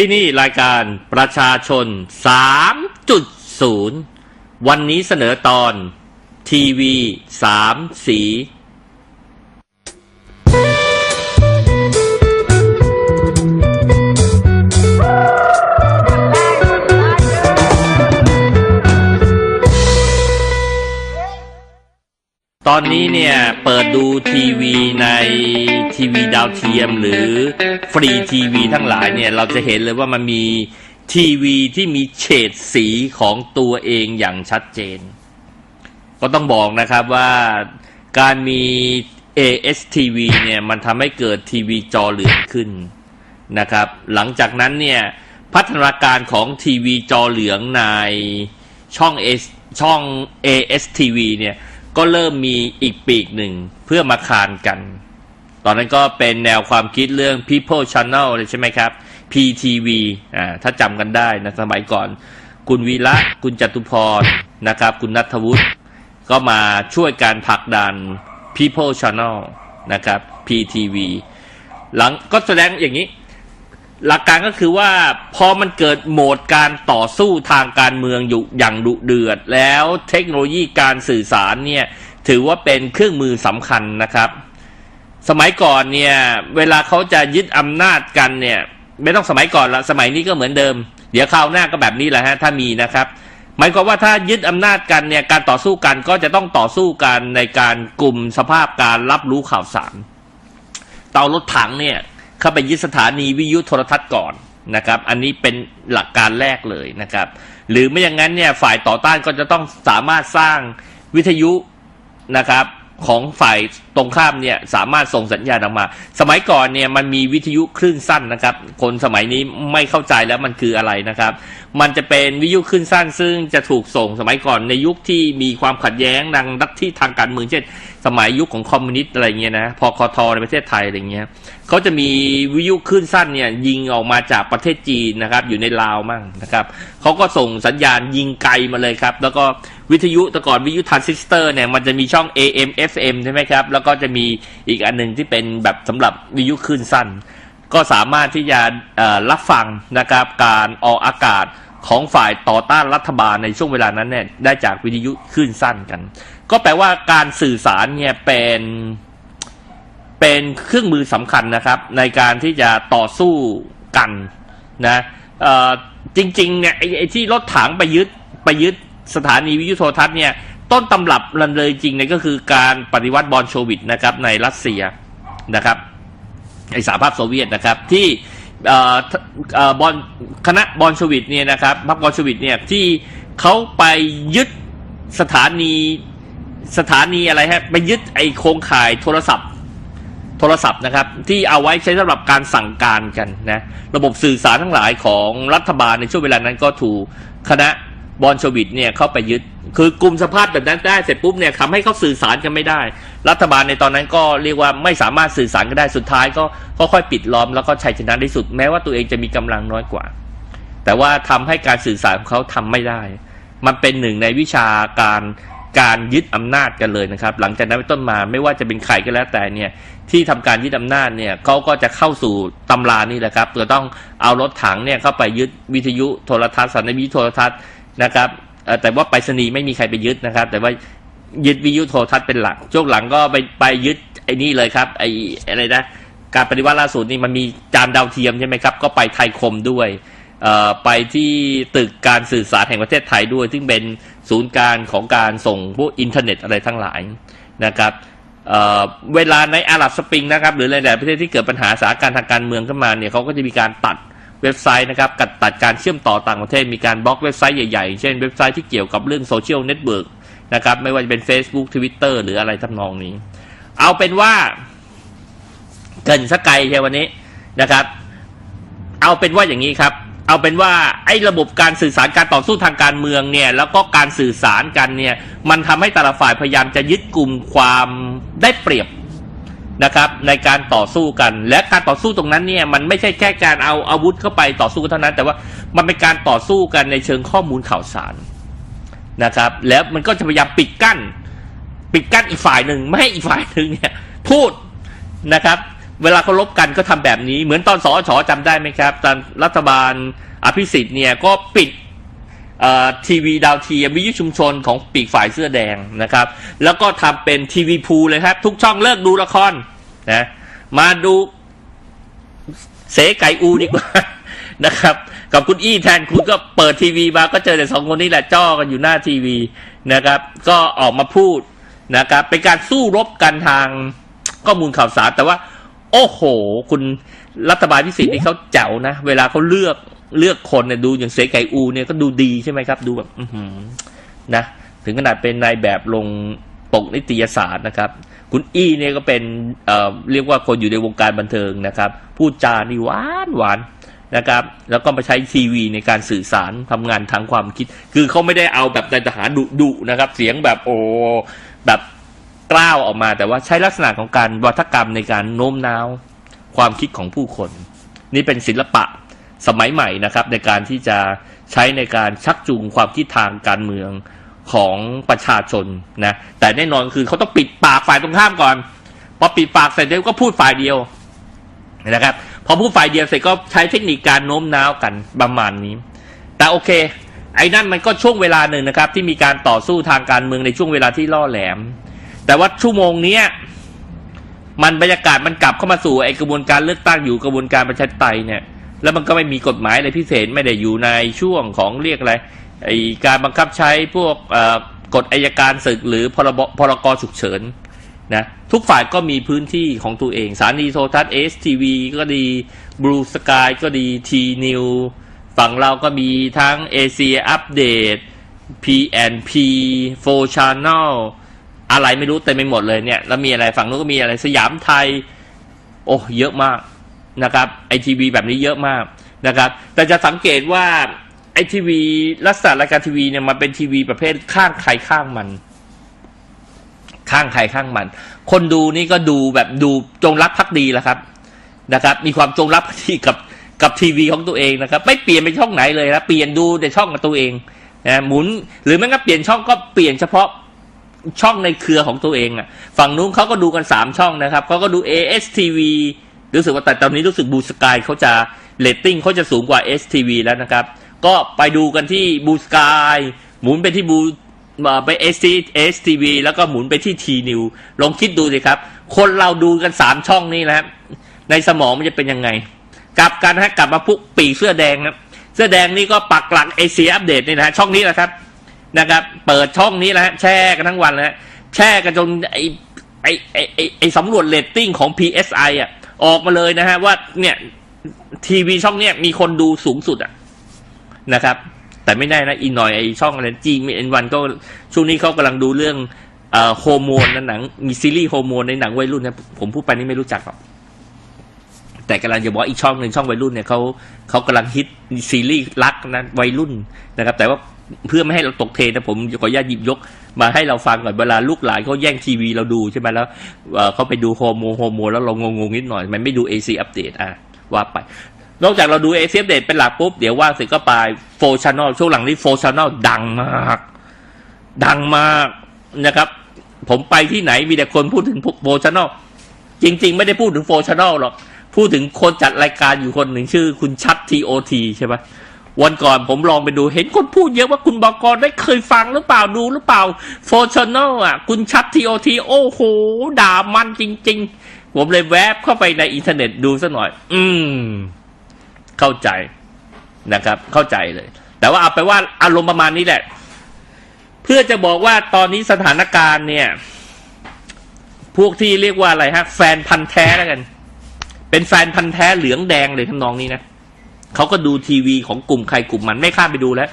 ที่นี่รายการประชาชน 3.0 วันนี้เสนอตอนทีวีสามสี ตอนนี้เนี่ยเปิดดูทีวีในทีวีดาวเทียมหรือฟรีทีวีทั้งหลายเนี่ยเราจะเห็นเลยว่ามันมีทีวีที่มีเฉดสีของตัวเองอย่างชัดเจน ก็ต้องบอกนะครับว่าการมี ASTV เนี่ยมันทำให้เกิดทีวีจอเหลืองขึ้นนะครับ หลังจากนั้นเนี่ยพัฒนาการของทีวีจอเหลืองในช่อง S ช่อง ASTV เนี่ย ก็เริ่มมีอีกปีกหนึ่งเพื่อมาคานกัน ตอนนั้นก็เป็นแนวความคิดเรื่อง People Channel เลยใช่ไหมครับ PTV อ่าถ้าจำกันได้นะสมัยก่อน คุณวีระคุณจตุพรนะครับ คุณนัทวุฒิก็มาช่วยการผลักดัน People Channel นะครับ PTV หลังก็แสดงอย่างนี้ หลักการก็คือว่าพอมันเกิดโหมดการต่อสู้ทางการเมืองอยู่อย่างดุเดือด แล้วเทคโนโลยีการสื่อสารเนี่ยถือว่าเป็นเครื่องมือสำคัญนะครับ สมัยก่อนเนี่ยเวลาเขาจะยึดอำนาจกันเนี่ยไม่ต้องสมัยก่อนละสมัยนี้ก็เหมือนเดิม เดี๋ยวคราวหน้าก็แบบนี้แหละฮะถ้ามีนะครับ หมายความว่าถ้ายึดอำนาจกันเนี่ยการต่อสู้กันก็จะต้องต่อสู้กันในการกลุ่มสภาพการรับรู้ข่าวสาร เตารถถังเนี่ย เข้าไปยึดสถานีวิทยุโทรทัศน์ก่อนนะครับ อันนี้เป็นหลักการแรกเลยนะครับ หรือไม่อย่างนั้นเนี่ยฝ่ายต่อต้านก็จะต้องสามารถสร้างวิทยุนะครับของฝ่าย ตรงข้ามเนี่ยสามารถส่งสัญญาณออกมา สมัยก่อนเนี่ยมันมีวิทยุคลื่นสั้นนะครับ คนสมัยนี้ไม่เข้าใจแล้วมันคืออะไรนะครับ มันจะเป็นวิทยุคลื่นสั้น ซึ่งจะถูกส่งสมัยก่อนในยุคที่มีความขัดแย้งดังดักที่ทางการเมืองเช่น สมัยยุคของคอมมิวนิสต์อะไรเงี้ยนะพอคอทอในประเทศไทยอะไรเงี้ยเขาจะมีวิทยุคลื่นสั้นเนี่ยยิงออกมาจากประเทศจีนนะครับ อยู่ในลาวมั่งนะครับเขาก็ส่งสัญญาณยิงไกลมาเลยครับ แล้วก็วิทยุแต่ก่อนวิทยุทรานซิสเตอร์เนี่ยมันจะมีช่อง AM FM ใช่ไหมครับแล้วก็จะมีอีกอันหนึ่งที่เป็นแบบสำหรับวิทยุคลื่นสั้น ก็สามารถที่จะรับฟังนะครับการออกอากาศของฝ่ายต่อต้านรัฐบาลในช่วงเวลานั้นเนี่ยได้จากวิทยุคลื่นสั้นกัน ก็แปลว่าการสื่อสารเนี่ยเป็นเป็นเครื่องมือสำคัญนะครับ ในการที่จะต่อสู้กันนะจริงๆเนี่ยไอ้ที่รถถังไปยึดไปยึดสถานีวิทยุโทรทัศน์เนี่ย ต้นตำรับรันเลยจริงเนี่ยก็คือการปฏิวัติบอลโชวิกนะครับในรัสเซียนะครับไอสหภาพโซเวียตนะครับที่บอลคณะบอลชวิตเนี่ยนะครับพรรคบอลชวิตเนี่ยที่เขาไปยึดสถานีสถานีอะไรฮะไปยึดไอโครงข่ายโทรศัพท์โทรศัพท์นะครับที่เอาไว้ใช้สำหรับการสั่งการกันนะระบบสื่อสารทั้งหลายของรัฐบาลในช่วงเวลานั้นก็ถูกคณะ บอลชวิตเนี่ยเข้าไปยึด คือกลุ่มสภาพแบบนั้นได้เสร็จปุ๊บเนี่ยทำให้เขาสื่อสารกันไม่ได้ รัฐบาลในตอนนั้นก็เรียกว่าไม่สามารถสื่อสารกันได้สุดท้าย ก็ค่อยปิดล้อมแล้วก็ชัยชนะที่สุดแม้ว่าตัวเองจะมีกำลังน้อยกว่า แต่ว่าทำให้การสื่อสารของเขาทำไม่ได้ มันเป็นหนึ่งในวิชาการการยึดอำนาจกันเลยนะครับ หลังจากนั้นเป็นต้นมาไม่ว่าจะเป็นใครก็แล้วแต่เนี่ยที่ทำการยึดอำนาจเนี่ยเขาก็จะเข้าสู่ตำรานี่แหละครับจะต้องเอารถถังเนี่ยเข้าไปยึดวิทยุโทรทัศน์สัญญาณวิทยุโทรทัศน์ นะครับแต่ว่าไปรษณีย์ไม่มีใครไปยึดนะครับ แต่ว่ายึดวิทยุโทรทัศน์เป็นหลักช่วงหลังก็ไปไปยึดไอ้นี่เลยครับไอ้อะไรนะการปฏิวัติล่าสุดนี่มันมีจานดาวเทียมใช่ไหมครับ ก็ไปไทยคมด้วยไปที่ตึกการสื่อสารแห่งประเทศไทยด้วย ซึ่งเป็นศูนย์การของการส่งพวกอินเทอร์เน็ตอะไรทั้งหลายนะครับเเวลาในอาหรับสปริงนะครับ หรือหลายๆประเทศที่เกิดปัญหาสถานการณ์ทางการเมืองขึ้นมาเนี่ยเขาก็จะมีการตัด เว็บไซต์นะครับกัดตัดการเชื่อมต่อต่างประเทศมีการบล็อกเว็บไซต์ใหญ่ๆ เช่นเว็บไซต์ที่เกี่ยวกับเรื่องโซเชียลเน็ตเวิร์กนะครับไม่ว่าจะเป็น Facebook Twitter หรืออะไรทำนองนี้ เอาเป็นว่า เกินสักไกลใช่วันนี้นะครับ เอาเป็นว่าอย่างนี้ครับ เอาเป็นว่าไอ้ระบบการสื่อสารการต่อสู้ทางการเมืองเนี่ย แล้วก็การสื่อสารกันเนี่ย มันทำให้แต่ละฝ่ายพยายามจะยึดกลุ่มความได้เปรียบ นะครับในการต่อสู้กัน และการต่อสู้ตรงนั้นเนี่ยมันไม่ใช่แค่การเอาอาวุธเข้าไปต่อสู้เท่านั้น แต่ว่ามันเป็นการต่อสู้กันในเชิงข้อมูลข่าวสารนะครับ แล้วมันก็จะพยายามปิดกั้น ปิดกั้นอีกฝ่ายหนึ่งไม่ให้อีกฝ่ายหนึ่งเนี่ยพูดนะครับ เวลาเขาลบกันก็ทำแบบนี้เหมือนตอนสอชอจำได้ไหมครับ ตอนรัฐบาลอภิสิทธิ์เนี่ยก็ปิด ทีวีดาวเทียมวิทยุชุมชนของปีกฝ่ายเสื้อแดงนะครับ แล้วก็ทำเป็นทีวีพูลเลยครับ ทุกช่องเลิกดูละครนะมาดูเสไก่อูดีกว่านะครับ กับคุณอี้แทนคุณก็เปิดทีวีมาก็เจอแต่สองคนนี้แหละจ้อกันอยู่หน้าทีวีนะครับ ก็ออกมาพูดนะครับ เป็นการสู้รบกันทางข้อมูลข่าวสารแต่ว่า โอ้โห คุณรัฐบาลพิสิทธิ์นี่เขาเจ๋วนะ เวลาเขาเลือก เลือกคนเนี่ยดูอย่างเสไก่อูเนี่ยก็ดูดีใช่ไหมครับ ดูแบบอืนะถึงขนาดเป็นนายแบบลงปกนิตยสารนะครับ คุณอี้เนี่ยก็เป็นเอ่อเรียกว่าคนอยู่ในวงการบันเทิงนะครับ พูดจานี่หวานหวานนะครับ แล้วก็มาใช้ทีวีในการสื่อสารทำงานทางความคิด คือเขาไม่ได้เอาแบบนายทหารดุดุนะครับ เสียงแบบโอ้แบบกล้าวออกมา แต่ว่าใช้ลักษณะของการวัฒกรรมในการโน้มน้าวความคิดของผู้คน นี่เป็นศิลปะ สมัยใหม่นะครับ ในการที่จะใช้ในการชักจูงความคิดทางการเมืองของประชาชนนะแต่แน่นอนคือเขาต้องปิดปากฝ่ายตรงข้ามก่อนพอปิดปากเสร็จแล้วก็พูดฝ่ายเดียวนะครับพอพูดฝ่ายเดียวเสร็จก็ใช้เทคนิคการโน้มน้าวกันประมาณนี้ แต่โอเค ไอ้นั่นมันก็ช่วงเวลาหนึ่งนะครับ ที่มีการต่อสู้ทางการเมืองในช่วงเวลาที่ล่อแหลม แต่ว่าชั่วโมงเนี้ยมันบรรยากาศมันกลับเข้ามาสู่ไอกระบวนการเลือกตั้งอยู่กระบวนการประชาธิปไตยเนี่ย แล้วมันก็ไม่มีกฎหมายอะไรพิเศษไม่ได้อยู่ในช่วงของเรียกอะไรไอการบังคับใช้พวกกฎอายการศึกหรือพรบพรกฉุกเฉินนะทุกฝ่ายก็มีพื้นที่ของตัวเองสถานีโทรทัศน์เอสทีวีก็ดีบลูสกายก็ดีทีนิวฝั่งเราก็มีทั้งเอเชียอัปเดต P&P 4 Channel อะไรไม่รู้เต็มไปหมดเลยเนี่ย แล้วมีอะไรฝั่งนู้นก็มีอะไรสยามไทย โอ้ เยอะมาก นะครับไอทีวีแบบนี้เยอะมากนะครับแต่จะสังเกตว่าไอทีวีลักษณะรายการทีวีเนี่ยมันเป็นทีวีประเภทข้างใครข้างมัน ข้างใครข้างมัน คนดูนี่ก็ดูแบบดูจงรักภักดีแหละครับนะครับ มีความจงรักภักดีกับกับทีวีของตัวเองนะครับ ไม่เปลี่ยนไปช่องไหนเลยนะเปลี่ยนดูแต่ช่องของตัวเองนะหมุน หรือแม้กระทั่งเปลี่ยนช่องก็เปลี่ยนเฉพาะช่องในเครือของตัวเองอะ ฝั่งนู้นเขาก็ดูกันสามช่องนะครับเขาก็ดู ASTV รู้สึกว่าแต่ตอนนี้รู้สึกบูสกายเขาจะเรตติ้งเขาจะสูงกว่า STV แล้วนะครับ ก็ไปดูกันที่บูสกายหมุนไปที่บูไป ST STV แล้วก็หมุนไปที่ T New ลองคิดดูสิครับ คนเราดูกันสามช่องนี้นะครับ ในสมองมันจะเป็นยังไง กลับกันฮะกลับมาพวกปีเสื้อแดงครับเสื้อแดงนี่ก็ปักหลักเอเชียอัปเดตนี่นะฮะช่องนี้แหละครับนะครับ เปิดช่องนี้แหละฮะแช่กันทั้งวันแล้วฮะแช่กันจนไอไอไอไอสำรวจเรตติ้งของ PSI อะ ออกมาเลยนะฮะว่าเนี่ยทีวีช่องเนี้ยมีคนดูสูงสุดอะนะครับ แต่ไม่ได้นะอีหน่อยไอช่องอะไรจีมีเอ็นวันก็ช่วงนี้เขากำลังดูเรื่องเอ่อโฮโมนในหนัง มีซีรีส์โฮโมนในหนังวัยรุ่นนะผมพูดไปนี่ไม่รู้จักหรอกแต่กำลังจะบอกอีกช่องหนึ่งช่องวัยรุ่นเนี่ยเขาเขากำลังฮิตซีรีส์รักนะวัยรุ่นนะครับ แต่ว่า เพื่อไม่ให้เราตกเทนะผมขออนุญาตหยิบยก มาให้เราฟังก่อนเวลาลูกหลานเขาแย่งทีวีเราดูใช่ไหมแล้วเขาไปดูโฮโมโฮโมแล้วเรางงๆนิดหน่อย มันไม่ดูเอซีอัปเดตอะว่าไป นอกจากเราดูเอซีอัปเดตเป็นหลักปุ๊บ เดี๋ยวว่างเสร็จก็ไปโฟชันแนลช่วงหลังนี้โฟชันแนลดังมาก ดังมากนะครับ ผมไปที่ไหนมีแต่คนพูดถึงโฟชันแนลจริง ๆ ไม่ได้พูดถึงโฟชันแนลหรอกพูดถึงคนจัดรายการอยู่คนหนึ่งชื่อ คุณชัดทีโอทีใช่ไหม วันก่อนผมลองไปดูเห็นคนพูดเยอะว่าคุณบอกรได้เคยฟังหรือเปล่าดูหรือเปล่าโฟชันแนลอะ คุณชัดทีโอทีโอ้โห ด่ามันจริง ๆ ผมเลยแวบเข้าไปในอินเทอร์เน็ตดูซะหน่อย อืม เข้าใจนะครับ เข้าใจเลย แต่ว่าเอาไปว่าอารมณ์ประมาณนี้แหละ เพื่อจะบอกว่าตอนนี้สถานการณ์เนี่ย พวกที่เรียกว่าอะไรฮะ แฟนพันธ์แท้แล้วกัน เป็นแฟนพันธ์แท้เหลืองแดงเลยทำนองนี้นะ เขาก็ดูทีวีของกลุ่มใครกลุ่มมันไม่ข้ามไปดูแล้ว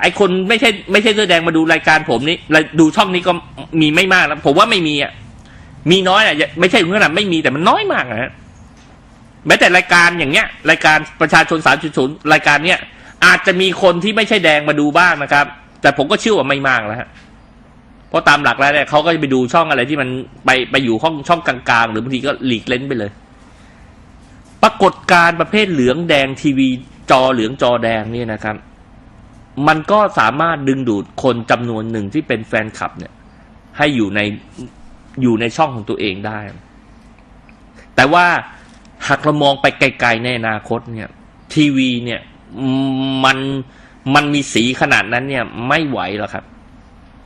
ไอคนไม่ใช่ไม่ใช่เสื้อแดงมาดูรายการผมนี่ดูช่องนี้ก็มีไม่มากแล้วผมว่าไม่มีอะมีน้อยอะไม่ใช่ถึงขนาดไม่มีแต่มันน้อยมากนะฮะแม้แต่รายการอย่างเงี้ย รายการประชาชนสามจุดศูนย์รายการเนี้ยอาจจะมีคนที่ไม่ใช่แดงมาดูบ้างนะครับ แต่ผมก็เชื่อว่าไม่มากแล้วฮะเพราะตามหลักแล้วเนี่ยเขาก็จะไปดูช่องอะไรที่มันไปไปอยู่ห้องช่องกลางๆ หรือบางทีก็หลีกเล่นไปเลย ปรากฏการประเภทเหลืองแดงทีวีจอเหลืองจอแดงเนี่ยนะครับ มันก็สามารถดึงดูดคนจำนวนหนึ่งที่เป็นแฟนคลับเนี่ย ให้อยู่ในอยู่ในช่องของตัวเองได้ แต่ว่าหากเรามองไปไกลๆในอนาคตเนี่ย ทีวีเนี่ยมันมันมีสีขนาดนั้นเนี่ย ไม่ไหวหรอกครับ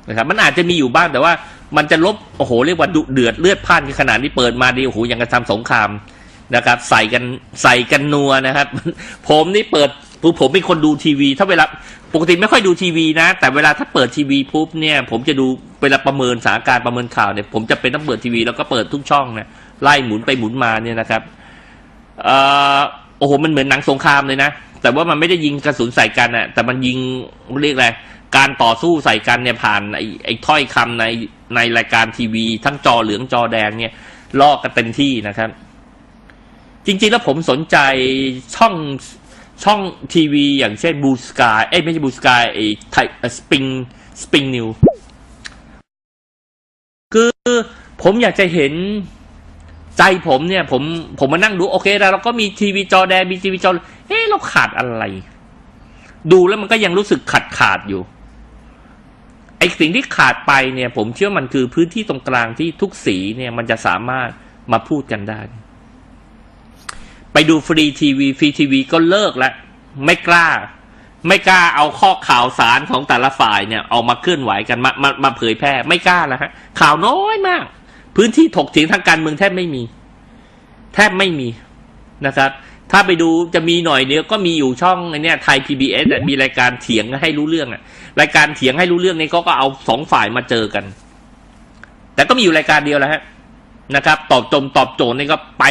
นะครับมันอาจจะมีอยู่บ้างแต่ว่ามันจะลบโอ้โหเรียกว่าดุเดือดเลือดพ่านกันขนาดนี้เปิดมาดีโอ้โหยังกระทำสงคราม นะครับ ใส่กันใส่กันนัวนะครับ ผมนี่เปิดผมผมเป็นคนดูทีวี ถ้าเวลาปกติไม่ค่อยดูทีวีนะ แต่เวลาถ้าเปิดทีวีปุ๊บเนี่ยผมจะดูเวลาประเมินสถานการณ์ประเมินข่าวเนี่ยผมจะเป็นต้องเปิดทีวีแล้วก็เปิดทุกช่องนะไล่หมุนไปหมุนมาเนี่ยนะครับเอ่อโอ้โหมันเหมือนหนังสงครามเลยนะแต่ว่ามันไม่ได้ยิงกระสุนใส่กันอะแต่มันยิงเรียกอะไรการต่อสู้ใส่กันเนี่ยผ่านไอ้ไอ้ถ้อยคำในในรายการทีวี ทั้งจอเหลืองจอแดงเนี่ยลอกกันเต็มที่นะครับ จริง ๆ แล้วผมสนใจช่องช่องทีวี อย่างเช่นบูสกายเอ้ยไม่ใช่บูสกายไอ้ไทยสปริงสปริงนิวคือผมอยากจะเห็นใจผมเนี่ย ผมผมมานั่งดู โอเคแล้วเราก็มีทีวีจอแดงมีทีวีจอเฮ้เราขาดอะไร ดูแล้วมันก็ยังรู้สึกขาดขาดอยู่ไอสิ่งที่ขาดไปเนี่ย ผมเชื่อมันคือพื้นที่ตรงกลางที่ทุกสีเนี่ย มันจะสามารถมาพูดกันได้ ไปดูฟรีทีวีฟรีทีวีก็เลิกแล้วไม่กล้า ไม่กล้าเอาข้อข่าวสารของแต่ละฝ่ายเนี่ยออกมาเคลื่อนไหวกันมามามาเผยแพร่ไม่กล้าแล้วฮะ ข่าวน้อยมาก พื้นที่ถกเถียงทางการเมืองแทบไม่มี แทบไม่มีนะครับ ถ้าไปดูจะมีหน่อยเดียวก็มีอยู่ช่องเนี่ยไทย PBS อะมีรายการเถียงให้รู้เรื่องอะรายการเถียงให้รู้เรื่องนี้เขาก็เอาสองฝ่ายมาเจอกัน แต่ก็มีอยู่รายการเดียวแหล้วฮะนะครับ ตอบจมตอบโจทย์นี่ก็ไป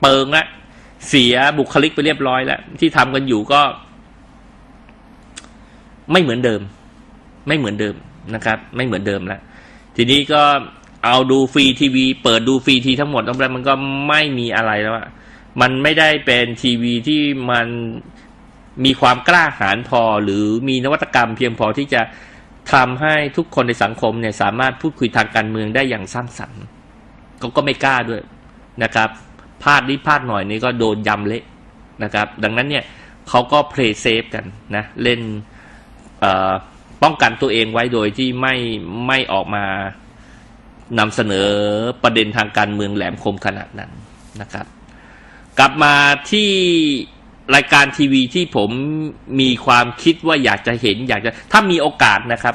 เปิงละ เสียบุคลิกไปเรียบร้อยแล้ว ที่ทำกันอยู่ก็ ไม่เหมือนเดิม ไม่เหมือนเดิมนะครับ ไม่เหมือนเดิมแล้วทีนี้ก็เอาดูฟรีทีวี เปิดดูฟรีทีทั้งหมดแล้วมันก็ไม่มีอะไรแล้วอะมันไม่ได้เป็นทีวีที่มันมีความกล้าหาญพอ หรือมีนวัตกรรมเพียงพอที่จะทำให้ทุกคนในสังคมเนี่ยสามารถพูดคุยทางการเมืองได้อย่างสร้างสรรค์เขาก็ไม่กล้าด้วยนะครับ พลาดนิดพลาดหน่อยนี่ก็โดนยำเละนะครับ ดังนั้นเนี่ยเขาก็เพลย์เซฟกันนะเล่นป้องกันตัวเองไว้โดยที่ไม่ไม่ออกมานำเสนอประเด็นทางการเมืองแหลมคมขนาดนั้นนะครับ กลับมาที่รายการทีวีที่ผมมีความคิดว่าอยากจะเห็นอยากจะถ้ามีโอกาสนะครับ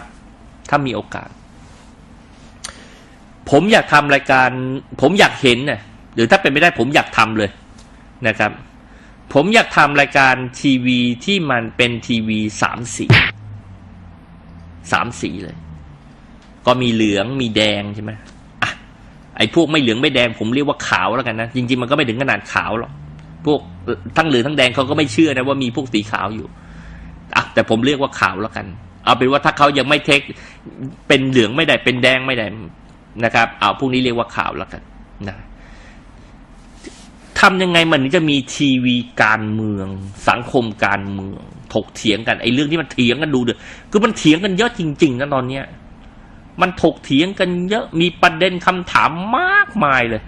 ถ้ามีโอกาส ผมอยากทำรายการ ผมอยากเห็นน่ะ หรือถ้าเป็นไม่ได้ผมอยากทำเลยนะครับ ผมอยากทำรายการทีวีที่มันเป็นทีวีสามสีสามสีเลย ก็มีเหลืองมีแดงใช่ไหมอะไอ้พวกไม่เหลืองไม่แดงผมเรียกว่าขาวแล้วกันนะจริงๆมันก็ไม่ถึงขนาดขาวหรอกพวกทั้งเหลืองทั้งแดงเขาก็ไม่เชื่อนะว่ามีพวกสีขาวอยู่อะแต่ผมเรียกว่าขาวแล้วกัน เอาเป็นว่าถ้าเขายังไม่เทคเป็นเหลืองไม่ได้เป็นแดงไม่ได้นะครับ เอาพวกนี้เรียกว่าขาวแล้วกันนะ ทำยังไงมันจะมีทีวีการเมือง สังคมการเมือง ถกเถียงกันไอ้เรื่องที่มันเถียงกันดูเดือคือมันเถียงกันเยอะจริงๆนะตอนเนี้ยมันถกเถียงกันเยอะมีประเด็นคำถามมากมายเลย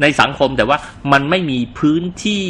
ในสังคมแต่ว่ามันไม่มีพื้นที่